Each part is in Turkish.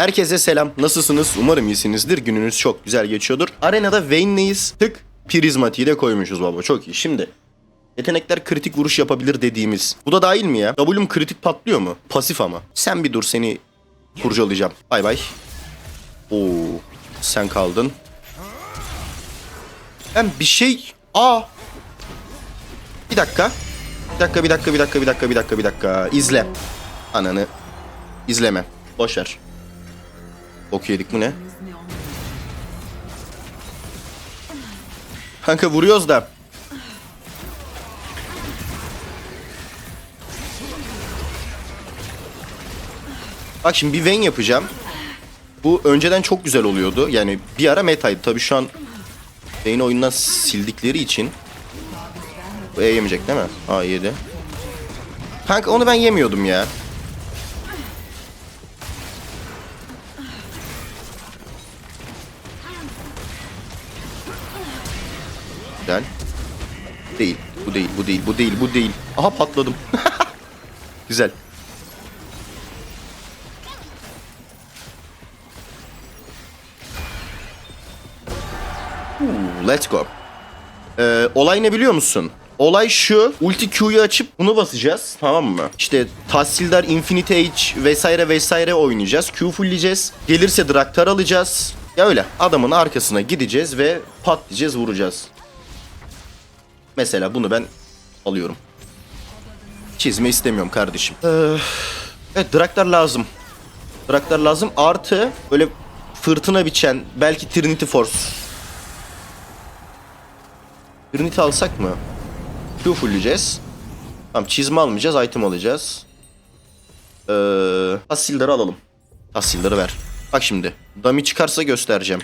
Herkese selam. Nasılsınız? Umarım iyisinizdir. Gününüz çok güzel geçiyordur. Arenada Vayne'leyiz. Tık prizmatiği de koymuşuz baba. Çok iyi. Şimdi yetenekler kritik vuruş yapabilir dediğimiz. Bu da dahil mi ya? W'm kritik patlıyor mu? Pasif ama. Sen bir dur seni kurcalayacağım. Bay bay. Oo, sen kaldın. Ben bir şey... Aa. Bir dakika. Bir dakika, bir dakika, bir dakika, bir dakika, bir dakika, bir. İzle. Ananı. İzleme. Boş ver. Bok yedik bu ne? Kanka vuruyoruz da. Bak şimdi bir Vayne yapacağım. Bu önceden çok güzel oluyordu. Yani bir ara metaydı. Tabii şu an Vayne'i oyundan sildikleri için. Bu E yemeyecek değil mi? Aa yedi. Kanka onu ben yemiyordum ya. Değil. Bu değil, bu değil, bu değil, bu değil. Aha patladım. Güzel. Let's go. Ee, olay ne biliyor musun? Olay şu. Ulti Q'yu açıp bunu basacağız. Tamam mı? İşte Tahsildar, Infinite Age vesaire vesaire oynayacağız. Q fullleyeceğiz. Gelirse Draktar alacağız. Ya öyle. Adamın arkasına gideceğiz ve pat diyeceğiz vuracağız. Mesela bunu ben alıyorum. Çizme istemiyorum kardeşim. Ee, evet Draktar lazım. Draktar lazım. Artı böyle fırtına biçen belki Trinity Force. Trinity alsak mı? Q fullleyeceğiz. Tamam çizme almayacağız. Item alacağız. Ee, Tahsildar'ı alalım. Tahsildar'ı ver. Bak şimdi. Dummy çıkarsa göstereceğim.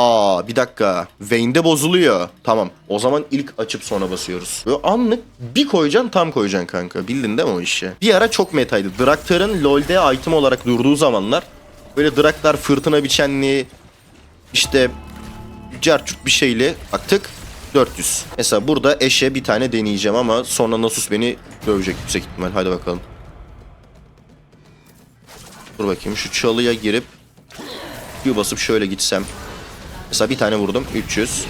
Aa bir dakika. Vayne'de bozuluyor. Tamam. O zaman ilk açıp sonra basıyoruz. Böyle anlık bir koyacaksın tam koyacaksın kanka. Bildin değil mi o işi? Bir ara çok metaydı. Draktar'ın LoL'de item olarak durduğu zamanlar böyle Draktar fırtına biçenliği işte carçurt bir şeyle baktık 400. Mesela burada eşe bir tane deneyeceğim ama sonra Nasus beni dövecek yüksek ihtimal. Hadi bakalım. Dur bakayım şu çalıya girip Q basıp şöyle gitsem. Mesela bir tane vurdum 300.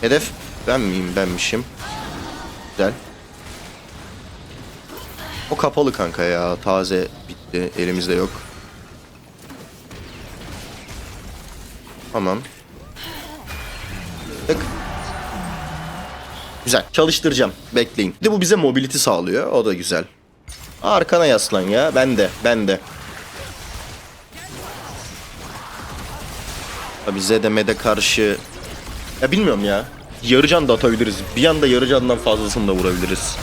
Hedef ben miyim benmişim. Güzel. O kapalı kanka ya. Taze bitti. Elimizde yok. Tamam. Tık. Güzel. Çalıştıracağım. Bekleyin. Bir de bu bize mobility sağlıyor. O da güzel. Arkana yaslan ya. Ben de. Ben de. Tabi Zedemede karşı... Ya bilmiyorum ya. Yarıcan da atabiliriz. Bir anda yarıcandan fazlasını da vurabiliriz.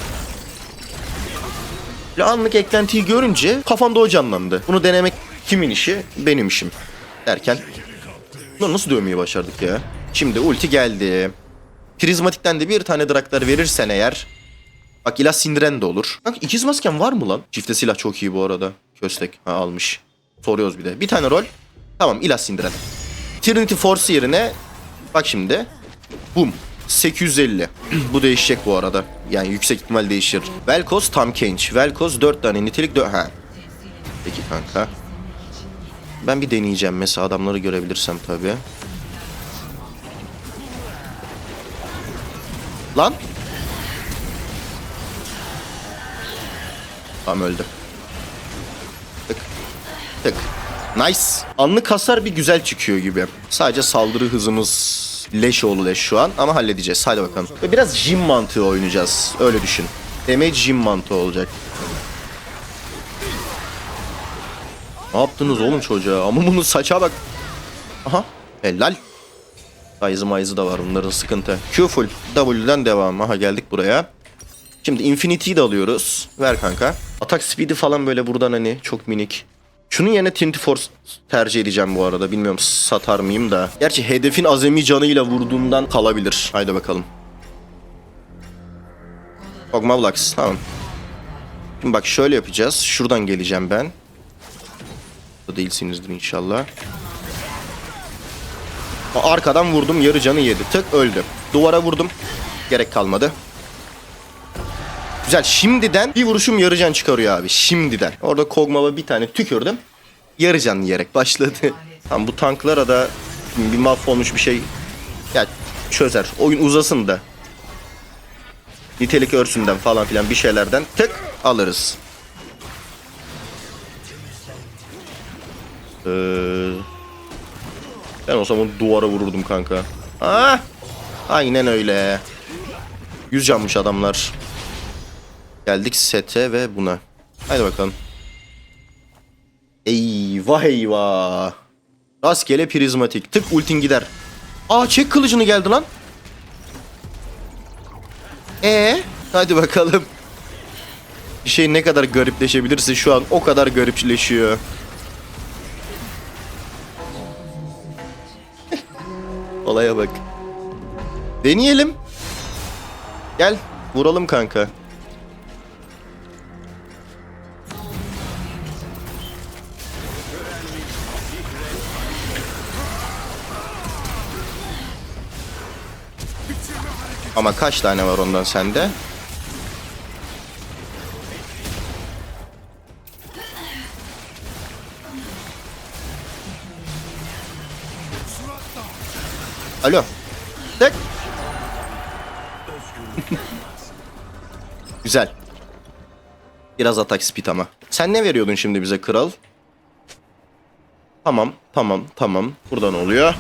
Böyle anlık eklentiyi görünce kafamda o canlandı. Bunu denemek kimin işi? Benim işim. Derken Bunları nasıl dövmeyi başardık ya? Şimdi ulti geldi. Prizmatikten de bir tane draktar verirsen eğer. Bak ilah sindiren de olur. Bak ikiz masken var mı lan? Çifte silah çok iyi bu arada. Köstek ha, almış. Soruyoruz bir de. Bir tane rol. Tamam ilah sindiren. Trinity Force yerine bak şimdi. Boom. 850. bu değişecek bu arada. Yani yüksek ihtimal değişir. Velkos tam Kench. Velkos 4 tane nitelik 4. Ha. Peki kanka. Ben bir deneyeceğim mesela adamları görebilirsem tabii. Lan. Tamam öldü. Tık. Tık. Nice. Anlık hasar bir güzel çıkıyor gibi. Sadece saldırı hızımız leş oğlu leş şu an ama halledeceğiz. Hadi bakalım. Ve biraz jim mantığı oynayacağız. Öyle düşün. Damage jim mantığı olacak. Ne yaptınız oğlum çocuğa? Ama bunun saça bak. Aha. Helal. Sayızı mayızı da var bunların sıkıntı. Q full. W'den devam. Aha geldik buraya. Şimdi Infinity'yi de alıyoruz. Ver kanka. Atak speed'i falan böyle buradan hani çok minik. Şunun yerine Trinity Force tercih edeceğim bu arada. Bilmiyorum satar mıyım da. Gerçi hedefin azami canıyla vurduğundan kalabilir. Haydi bakalım. Ogma Blocks. Tamam. Şimdi bak şöyle yapacağız. Şuradan geleceğim ben. Da değilsinizdir inşallah. Arkadan vurdum yarı canı yedi. Tık öldü. Duvara vurdum. Gerek kalmadı. Güzel şimdiden bir vuruşum yarıcan çıkarıyor abi. Şimdiden. Orada Kog'Maw'a bir tane tükürdüm. Yarıcan yiyerek başladı. Tamam bu tanklara da bir mahvolmuş bir şey ya çözer. Oyun uzasın da. Nitelik örsünden falan filan bir şeylerden tık alırız. Ee, ben olsam onu duvara vururdum kanka. Ah! Aynen öyle. Yüz canmış adamlar. Geldik sete ve buna. Haydi bakalım. Eyvah eyvah. Rastgele prizmatik. Tık ultin gider. Aa çek kılıcını geldi lan. Ee, hadi bakalım. Bir şey ne kadar garipleşebilirse şu an o kadar garipleşiyor. Olaya bak. Deneyelim. Gel vuralım kanka. Ama kaç tane var ondan sende? Alo. Tek. Güzel. Biraz atak speed ama. Sen ne veriyordun şimdi bize kral? Tamam, tamam, tamam. Buradan oluyor.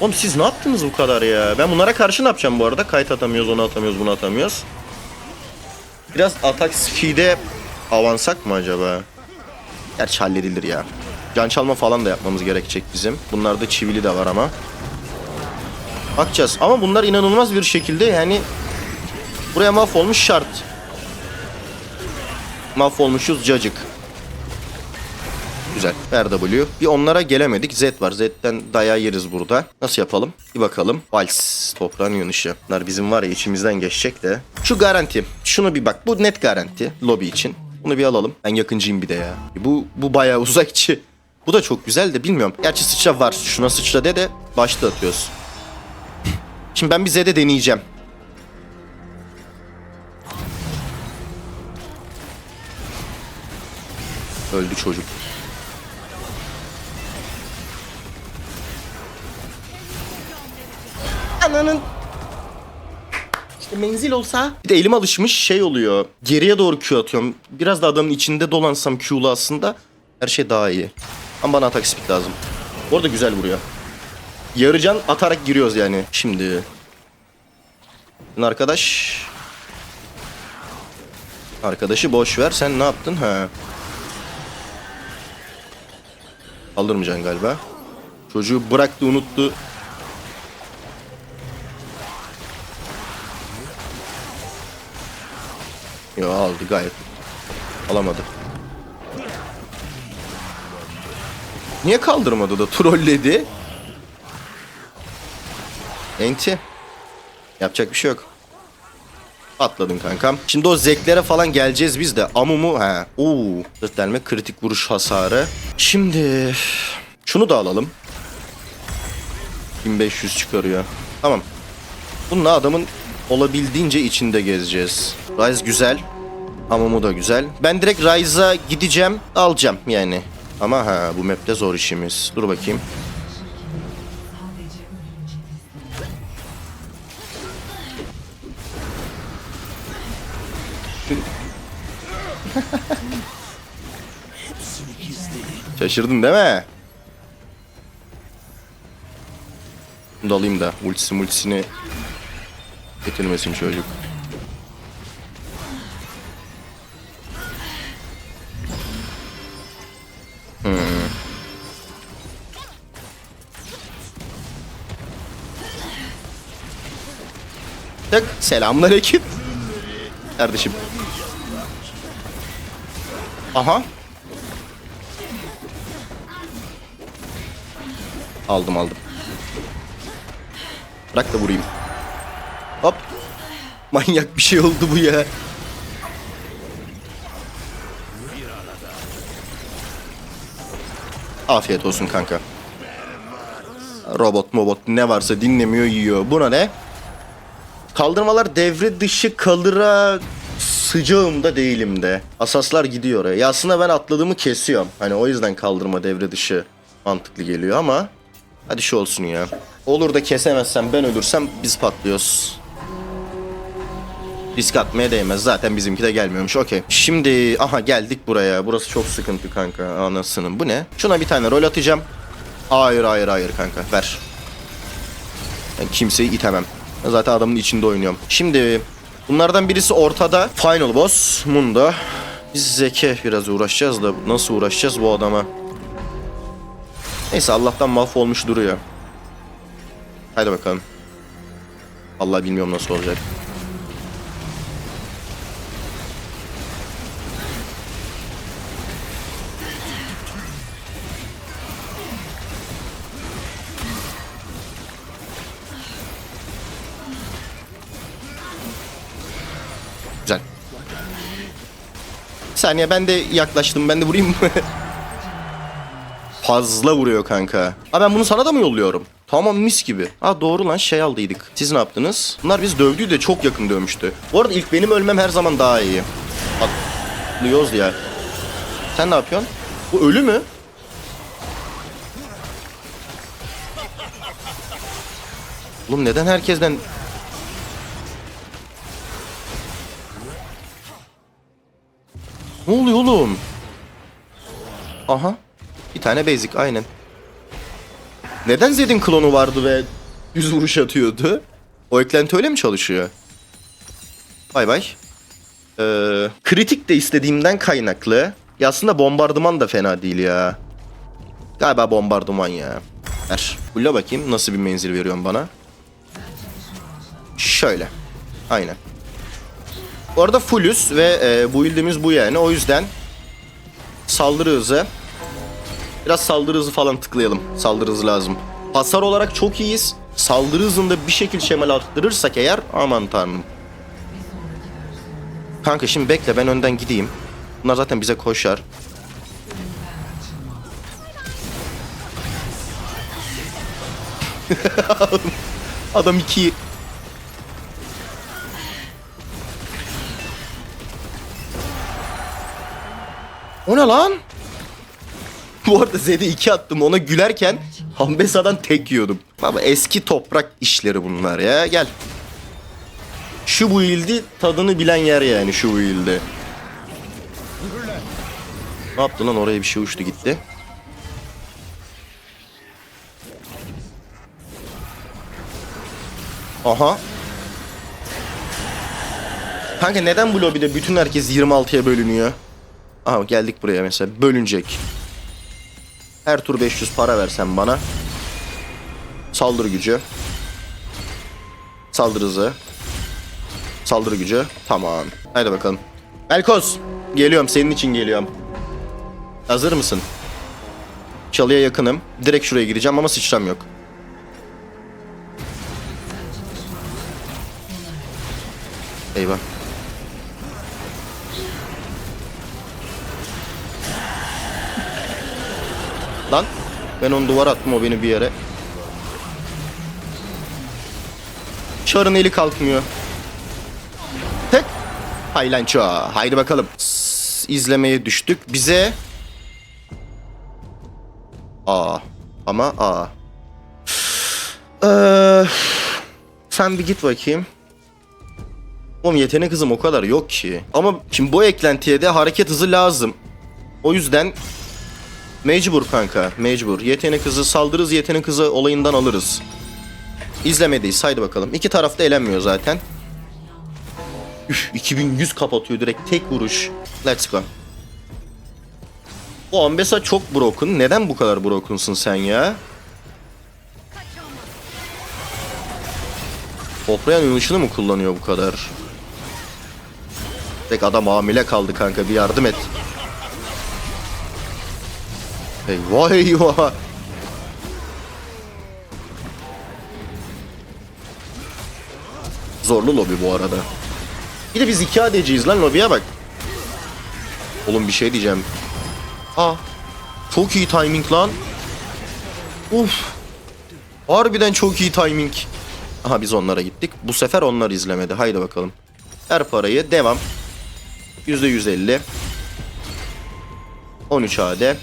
Oğlum siz ne yaptınız bu kadar ya? Ben bunlara karşı ne yapacağım bu arada? Kayıt atamıyoruz, onu atamıyoruz, bunu atamıyoruz. Biraz atak speed'e avansak mı acaba? Gerçi halledilir ya. Can çalma falan da yapmamız gerekecek bizim. Bunlarda çivili de var ama. Bakacağız. Ama bunlar inanılmaz bir şekilde yani buraya mahvolmuş şart. Mahvolmuşuz cacık. Güzel. Ver W. Bir onlara gelemedik. Z var. Z'den dayağı yeriz burada. Nasıl yapalım? Bir bakalım. Vals. Toprağın yönüşü. Bunlar bizim var ya içimizden geçecek de. Şu garanti. Şunu bir bak. Bu net garanti. Lobby için. Bunu bir alalım. Ben yakıncıyım bir de ya. Bu, bu bayağı uzakçı. Bu da çok güzel de bilmiyorum. Gerçi sıçra var. Şuna sıçra de de başta atıyoruz. Şimdi ben bir Z'de deneyeceğim. Öldü çocuk. Ananın menzil olsa bir de elim alışmış şey oluyor. Geriye doğru Q atıyorum. Biraz da adamın içinde dolansam Q'lu aslında her şey daha iyi. Ama bana atak speed lazım. Bu arada güzel vuruyor. Yarıcan atarak giriyoruz yani. Şimdi. Arkadaş. Arkadaşı boş ver. Sen ne yaptın? Ha. Kaldırmayacaksın galiba. Çocuğu bıraktı unuttu. Yo aldı gayet. Alamadı. Niye kaldırmadı da trolledi? Enti. Yapacak bir şey yok. Atladın kankam. Şimdi o zeklere falan geleceğiz biz de. Amumu ha. Oo. Zırt kritik vuruş hasarı. Şimdi şunu da alalım. 1500 çıkarıyor. Tamam. Bununla adamın olabildiğince içinde gezeceğiz. Rise güzel. Amumu da güzel. Ben direkt Rise'a gideceğim. Alacağım yani. Ama ha bu map'te zor işimiz. Dur bakayım. Şaşırdın değil mi? Bunu da alayım da ultisi multisini getirmesin çocuk. Tık. Selamünaleyküm. Kardeşim. Aha. Aldım aldım. Bırak da vurayım. Hop. Manyak bir şey oldu bu ya. Afiyet olsun kanka. Robot mobot ne varsa dinlemiyor yiyor. Buna ne? Kaldırmalar devre dışı kalıra sıcağım da değilim de. Asaslar gidiyor oraya. Ya aslında ben atladığımı kesiyorum. Hani o yüzden kaldırma devre dışı mantıklı geliyor ama hadi şu olsun ya. Olur da kesemezsem ben ölürsem biz patlıyoruz. Risk atmaya değmez. Zaten bizimki de gelmiyormuş. Okey. Şimdi aha geldik buraya. Burası çok sıkıntı kanka. Anasının. Bu ne? Şuna bir tane rol atacağım. Hayır hayır hayır kanka. Ver. Ben kimseyi itemem. Zaten adamın içinde oynuyorum. Şimdi bunlardan birisi ortada. Final boss Mundo. Biz Zeke biraz uğraşacağız da nasıl uğraşacağız bu adama? Neyse Allah'tan mahvolmuş duruyor. Haydi bakalım. Allah bilmiyorum nasıl olacak. Saniye ben de yaklaştım. Ben de vurayım mı? Fazla vuruyor kanka. Ha ben bunu sana da mı yolluyorum? Tamam mis gibi. Ha doğru lan şey aldıydık. Siz ne yaptınız? Bunlar biz dövdüğü de çok yakın dövmüştü. Bu arada ilk benim ölmem her zaman daha iyi. Atlıyoruz ya. Sen ne yapıyorsun? Bu ölü mü? Oğlum neden herkesten... Ne oluyor oğlum? Aha. Bir tane basic aynen. Neden Zed'in klonu vardı ve yüz vuruş atıyordu? O eklenti öyle mi çalışıyor? Bay bay. Ee, kritik de istediğimden kaynaklı. Ya aslında bombardıman da fena değil ya. Galiba bombardıman ya. Ver. Bulla bakayım nasıl bir menzil veriyorsun bana. Şöyle. Aynen. Bu arada fullüz ve e, bu build'imiz bu yani. O yüzden saldırı hızı. Biraz saldırı hızı falan tıklayalım. Saldırı hızı lazım. Hasar olarak çok iyiyiz. Saldırı hızında bir şekil şemal arttırırsak eğer aman tanrım. Kanka şimdi bekle ben önden gideyim. Bunlar zaten bize koşar. Adam iki O ne lan? Bu arada Zed'e 2 attım ona gülerken Hambesa'dan tek yiyordum. Ama eski toprak işleri bunlar ya gel. Şu bu ildi tadını bilen yer yani şu bu ildi. Ne yaptı lan oraya bir şey uçtu gitti. Aha. Kanka neden bu lobide bütün herkes 26'ya bölünüyor? Aha geldik buraya mesela bölünecek. Her tur 500 para versen bana. Saldırı gücü. Saldırı hızı. Saldırı gücü. Tamam. Haydi bakalım. Elkos. Geliyorum senin için geliyorum. Hazır mısın? Çalıya yakınım. Direkt şuraya gireceğim ama sıçram yok. Eyvah. Lan. Ben onu duvara attım o beni bir yere. Çarın eli kalkmıyor. Tek. Haylanço. Haydi bakalım. S- izlemeye düştük. Bize... A. Ama A. Ee, sen bir git bakayım. Oğlum yetenek hızım o kadar yok ki. Ama şimdi bu eklentiye de hareket hızı lazım. O yüzden Mecbur kanka, mecbur. Yetenek hızı, saldırı hızı, yetenek hızı olayından alırız. İzlemedeyiz, haydi bakalım. İki taraf da elenmiyor zaten. Üf, 2100 kapatıyor direkt tek vuruş. Let's go. Bu Ambessa çok broken. Neden bu kadar broken'sın sen ya? Toprayan ışını mı kullanıyor bu kadar? Tek adam hamile kaldı kanka bir yardım et. Eyvah eyvah. Zorlu lobi bu arada. Bir de biz iki ADC'yiz lan lobiye bak. Oğlum bir şey diyeceğim. Aa. Çok iyi timing lan. Uf. Harbiden çok iyi timing. Aha biz onlara gittik. Bu sefer onlar izlemedi. Haydi bakalım. Her parayı devam. %150. 13 AD.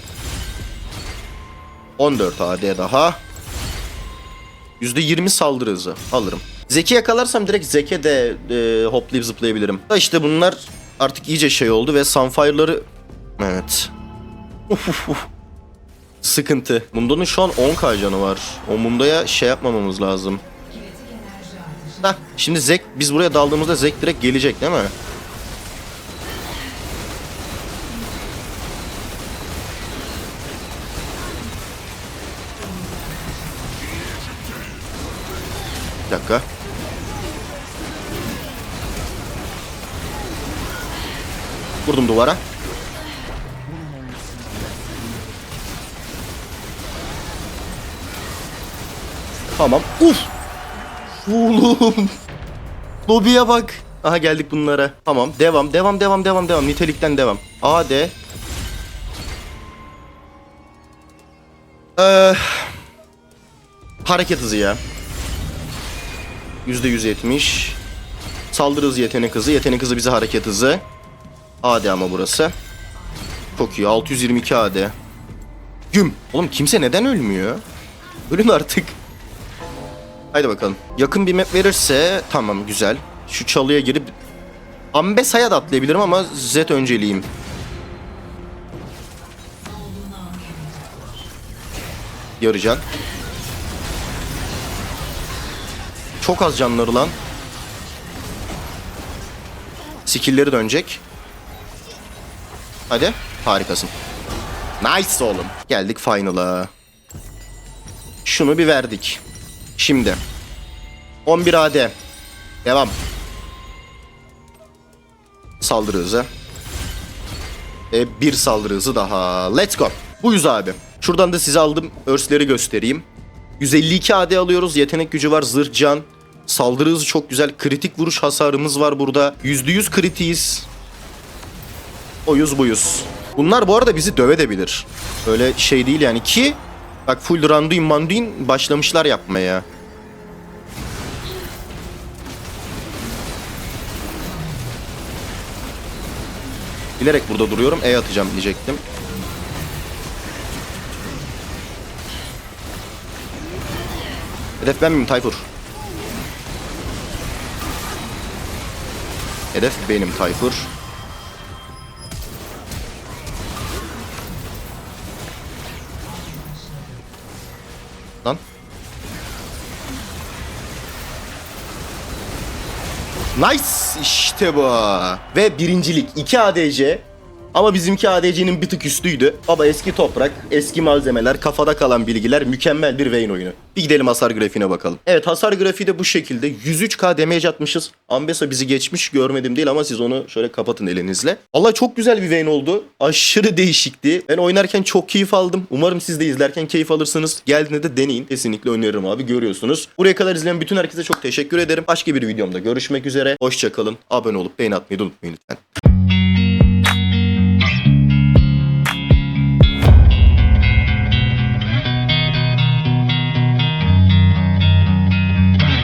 14 AD daha. %20 saldırı hızı alırım. Zeki yakalarsam direkt Zeke de e, hoplayıp zıplayabilirim. İşte bunlar artık iyice şey oldu ve Sunfire'ları... Evet. Uf, uf, uf. Sıkıntı. Mundo'nun şu an 10k canı var. O Mundo'ya şey yapmamamız lazım. Heh, şimdi Zek biz buraya daldığımızda Zek direkt gelecek değil mi? Vurdum duvara. Tamam. Uf. Oğlum. Lobiye bak. Aha geldik bunlara. Tamam. Devam. Devam. Devam. Devam. Devam. Nitelikten devam. AD. Ee, hareket hızı ya. %170. Saldırı hızı yetenek hızı. Yetenek hızı bize hareket hızı. AD ama burası. Çok iyi. 622 AD. Güm. Oğlum kimse neden ölmüyor? Ölün artık. Haydi bakalım. Yakın bir map verirse tamam güzel. Şu çalıya girip Ambesa'ya da atlayabilirim ama Z önceliğim. Yarıcan. Çok az canları lan. Skill'leri dönecek. Hadi. Harikasın. Nice oğlum. Geldik final'a. Şunu bir verdik. Şimdi. 11 AD. Devam. Saldırı hızı. E, bir saldırı hızı daha. Let's go. Buyuz abi. Şuradan da size aldım. Örsleri göstereyim. 152 AD alıyoruz. Yetenek gücü var. Zırh can. Saldırı hızı çok güzel. Kritik vuruş hasarımız var burada. %100 kritiyiz. Oyuz buyuz. Bunlar bu arada bizi dövedebilir. Öyle şey değil yani ki bak full Randuin Manduin başlamışlar yapmaya. Bilerek burada duruyorum. E atacağım diyecektim. Hedef ben miyim Tayfur? Hedef benim Tayfur. Nice işte bu. Ve birincilik 2 ADC. Ama bizimki ADC'nin bir tık üstüydü. Baba eski toprak, eski malzemeler, kafada kalan bilgiler mükemmel bir Vayne oyunu. Bir gidelim hasar grafiğine bakalım. Evet hasar grafiği de bu şekilde. 103k damage atmışız. Ambessa bizi geçmiş görmedim değil ama siz onu şöyle kapatın elinizle. Allah çok güzel bir Vayne oldu. Aşırı değişikti. Ben oynarken çok keyif aldım. Umarım siz de izlerken keyif alırsınız. Geldiğinde de deneyin. Kesinlikle öneririm abi görüyorsunuz. Buraya kadar izleyen bütün herkese çok teşekkür ederim. Başka bir videomda görüşmek üzere. Hoşçakalın. Abone olup beğeni atmayı unutmayın lütfen.